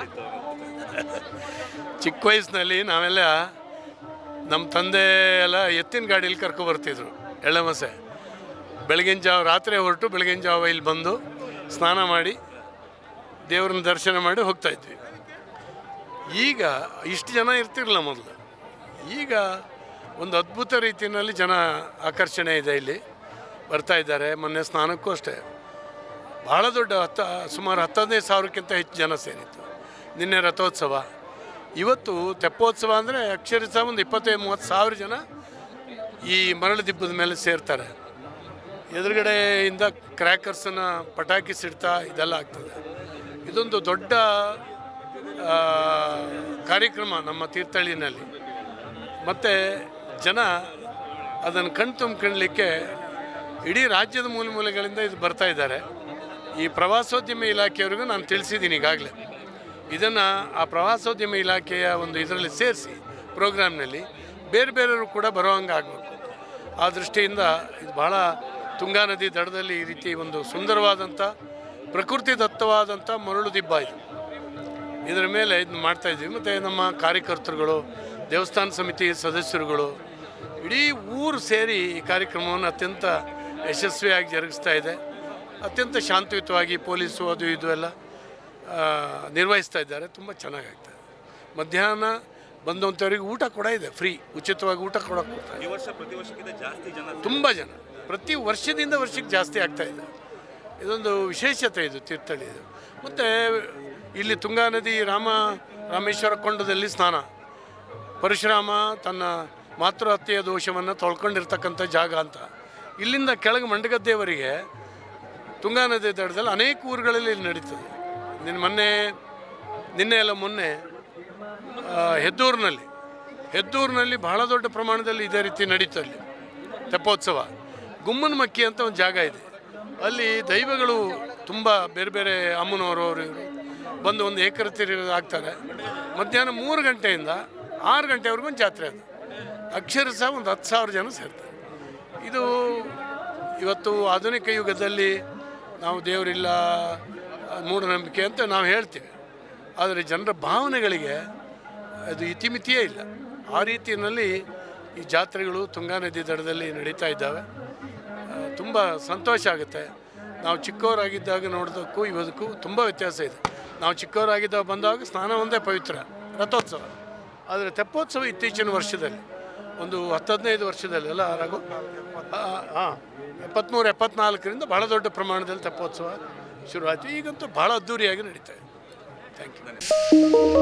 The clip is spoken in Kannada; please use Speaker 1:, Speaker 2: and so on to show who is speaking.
Speaker 1: ಚಿಕ್ಕ ವಯಸ್ಸಿನಲ್ಲಿ ನಾವೆಲ್ಲ ನಮ್ಮ ತಂದೆ ಎಲ್ಲ ಎತ್ತಿನ ಗಾಡೀಲಿ ಕರ್ಕೊಬರ್ತಿದ್ರು ಎಳ್ಳಮಸೆ. ಬೆಳಗಿನ ಜಾವ ರಾತ್ರಿ ಹೊರಟು ಬೆಳಗಿನ ಜಾವ ಇಲ್ಲಿ ಬಂದು ಸ್ನಾನ ಮಾಡಿ ದೇವ್ರನ್ನ ದರ್ಶನ ಮಾಡಿ ಹೋಗ್ತಾ ಇದ್ವಿ. ಈಗ ಇಷ್ಟು ಜನ ಇರ್ತಿರಲಿಲ್ಲ ಮೊದಲು. ಈಗ ಒಂದು ಅದ್ಭುತ ರೀತಿಯಲ್ಲಿ ಜನ ಆಕರ್ಷಣೆ ಇದೆ ಇಲ್ಲಿ. ಬರ್ತಾ ಇದ್ದಾರೆ, ಮೊನ್ನೆ ಸ್ನಾನಕ್ಕೂ ಅಷ್ಟೇ. ಭಾಳ ದೊಡ್ಡ ಹತ್ತ, ಸುಮಾರು ಹತ್ತು ಹದಿನೈದು ಸಾವಿರಕ್ಕಿಂತ ಹೆಚ್ಚು ಜನ ಸೇರಿತ್ತು. ನಿನ್ನೆ ರಥೋತ್ಸವ. ಇವತ್ತು ತೆಪ್ಪೋತ್ಸವ ಅಂದರೆ ಅಕ್ಷರಶಃ ಒಂದು ಇಪ್ಪತ್ತೈದು, ಮೂವತ್ತು ಸಾವಿರ ಜನ ಈ ಮರಳು ದಿಬ್ಬದ ಮೇಲೆ ಸೇರ್ತಾರೆ. ಎದುರುಗಡೆಯಿಂದ ಕ್ರ್ಯಾಕರ್ಸನ್ನು ಪಟಾಕಿ ಸಿಡ್ತಾ ಇದೆಲ್ಲ ಆಗ್ತದೆ. ಇದೊಂದು ದೊಡ್ಡ ಕಾರ್ಯಕ್ರಮ ನಮ್ಮ ತೀರ್ಥಹಳ್ಳಿನಲ್ಲಿ. ಮತ್ತು ಜನ ಅದನ್ನು ಕಣ್ ತುಂಬಿಕೊಳ್ಳಲಿಕ್ಕೆ ಇಡೀ ರಾಜ್ಯದ ಮೂಲೆ ಮೂಲೆಗಳಿಂದ ಇದು ಬರ್ತಾ ಇದ್ದಾರೆ. ಈ ಪ್ರವಾಸೋದ್ಯಮ ಇಲಾಖೆಯವ್ರಿಗೂ ನಾನು ತಿಳಿಸಿದ್ದೀನಿ ಈಗಾಗಲೇ. ಇದನ್ನು ಆ ಪ್ರವಾಸೋದ್ಯಮ ಇಲಾಖೆಯ ಒಂದು ಇದರಲ್ಲಿ ಸೇರಿಸಿ ಪ್ರೋಗ್ರಾಮ್ನಲ್ಲಿ ಬೇರೆ ಬೇರೆಯವರು ಕೂಡ ಬರೋವಂಗೆ ಆಗಬೇಕು. ಆ ದೃಷ್ಟಿಯಿಂದ ಇದು ಭಾಳ ತುಂಗಾ ನದಿ ದಡದಲ್ಲಿ ಈ ರೀತಿ ಒಂದು ಸುಂದರವಾದಂಥ, ಪ್ರಕೃತಿ ದತ್ತವಾದಂಥ ಮರಳು ದಿಬ್ಬ ಇದು. ಇದರ ಮೇಲೆ ಇದನ್ನ ಇದ್ದೀವಿ. ಮತ್ತು ನಮ್ಮ ಕಾರ್ಯಕರ್ತರುಗಳು, ದೇವಸ್ಥಾನ ಸಮಿತಿ ಸದಸ್ಯರುಗಳು, ಇಡೀ ಊರು ಸೇರಿ ಈ ಕಾರ್ಯಕ್ರಮವನ್ನು ಅತ್ಯಂತ ಯಶಸ್ವಿಯಾಗಿ ಜರುಗಿಸ್ತಾ ಇದೆ. ಅತ್ಯಂತ ಶಾಂತಿಯುತವಾಗಿ ಪೊಲೀಸು ಅದು ಇದು ಎಲ್ಲ ನಿರ್ವಹಿಸ್ತಾ ಇದ್ದಾರೆ ತುಂಬ ಚೆನ್ನಾಗಾಗ್ತದೆ ಮಧ್ಯಾಹ್ನ ಬಂದಂಥವ್ರಿಗೆ ಊಟ ಕೂಡ ಇದೆ ಫ್ರೀ ಉಚಿತವಾಗಿ ಊಟ ಕೂಡ ಕೊಡ್ತಾರೆ
Speaker 2: ಈ ವರ್ಷ ಪ್ರತಿ ವರ್ಷಕ್ಕಿಂತ ಜಾಸ್ತಿ ಜನ
Speaker 1: ತುಂಬ ಜನ ಪ್ರತಿ ವರ್ಷದಿಂದ ವರ್ಷಕ್ಕೆ ಜಾಸ್ತಿ ಆಗ್ತಾ ಇದೆ. ಇದೊಂದು ವಿಶೇಷತೆ ಇದು ತೀರ್ಥಹಳ್ಳಿ ಇದು. ಮತ್ತು ಇಲ್ಲಿ ತುಂಗಾ ನದಿ ರಾಮ ರಾಮೇಶ್ವರ ಕೊಂಡದಲ್ಲಿ ಸ್ನಾನ. ಪರಶುರಾಮ ತನ್ನ ಮಾತೃಹತ್ಯೆಯ ದೋಷವನ್ನು ತೊಳ್ಕೊಂಡಿರ್ತಕ್ಕಂಥ ಜಾಗ ಅಂತ. ಇಲ್ಲಿಂದ ಕೆಳಗೆ ಮಂಡಗದ್ದೆವರಿಗೆ ತುಂಗಾ ನದಿ ದಡದಲ್ಲಿ ಅನೇಕ ಊರುಗಳಲ್ಲಿ ಇಲ್ಲಿ ನಡೀತದೆ. ನಿನ್ನ ಮೊನ್ನೆ, ನಿನ್ನೆ ಎಲ್ಲ ಮೊನ್ನೆ ಹೆದ್ದೂರಿನಲ್ಲಿ ಹೆದ್ದೂರಿನಲ್ಲಿ ಬಹಳ ದೊಡ್ಡ ಪ್ರಮಾಣದಲ್ಲಿ ಇದೇ ರೀತಿ ನಡೀತಲ್ಲಿ ತೆಪ್ಪೋತ್ಸವ. ಗುಮ್ಮನ ಮಕ್ಕಿ ಅಂತ ಒಂದು ಜಾಗ ಇದೆ. ಅಲ್ಲಿ ದೈವಗಳು ತುಂಬ ಬೇರೆ ಬೇರೆ ಅಮ್ಮನವರು ಅವರು ಬಂದು ಒಂದು ಏಕರತಿ ಆಗ್ತಾರೆ. ಮಧ್ಯಾಹ್ನ ಮೂರು ಗಂಟೆಯಿಂದ ಆರು ಗಂಟೆವರೆಗೂ ಒಂದು ಜಾತ್ರೆ ಅದು. ಅಕ್ಷರ ಸಹ ಒಂದು ಹತ್ತು ಸಾವಿರ ಜನ ಸೇರ್ತಾರೆ. ಇದು ಇವತ್ತು ಆಧುನಿಕ ಯುಗದಲ್ಲಿ ನಾವು ದೇವರಿಲ್ಲ ಮೂಢನಂಬಿಕೆ ಅಂತ ನಾವು ಹೇಳ್ತೀವಿ. ಆದರೆ ಜನರ ಭಾವನೆಗಳಿಗೆ ಅದು ಇತಿಮಿತಿಯೇ ಇಲ್ಲ. ಆ ರೀತಿಯಲ್ಲಿ ಈ ಜಾತ್ರೆಗಳು ತುಂಗಾ ನದಿ ದಡದಲ್ಲಿ ನಡೀತಾ ಇದ್ದಾವೆ. ತುಂಬ ಸಂತೋಷ ಆಗುತ್ತೆ. ನಾವು ಚಿಕ್ಕವರಾಗಿದ್ದಾಗ ನೋಡೋದಕ್ಕೂ ಇವದಕ್ಕೂ ತುಂಬ ವ್ಯತ್ಯಾಸ ಇದೆ. ನಾವು ಚಿಕ್ಕವರಾಗಿದ್ದಾಗ ಬಂದಾಗ ಸ್ನಾನ ಒಂದೇ ಪವಿತ್ರ, ರಥೋತ್ಸವ. ಆದರೆ ತೆಪ್ಪೋತ್ಸವ ಇತ್ತೀಚಿನ ವರ್ಷದಲ್ಲಿ ಒಂದು ಹತ್ತು ಹದಿನೈದು ವರ್ಷದಲ್ಲಿ ಅಲ್ಲ ರಘು? ಹಾಂ. ಎಪ್ಪತ್ತ್ಮೂರು ಎಪ್ಪತ್ನಾಲ್ಕರಿಂದ ಭಾಳ ದೊಡ್ಡ ಪ್ರಮಾಣದಲ್ಲಿ ತೆಪ್ಪೋತ್ಸವ ಶುರುವಾಯಿತು. ಈಗಂತೂ ಭಾಳ ಅದ್ಧೂರಿಯಾಗಿ ನಡೀತಾ ಇದೆ. Thank you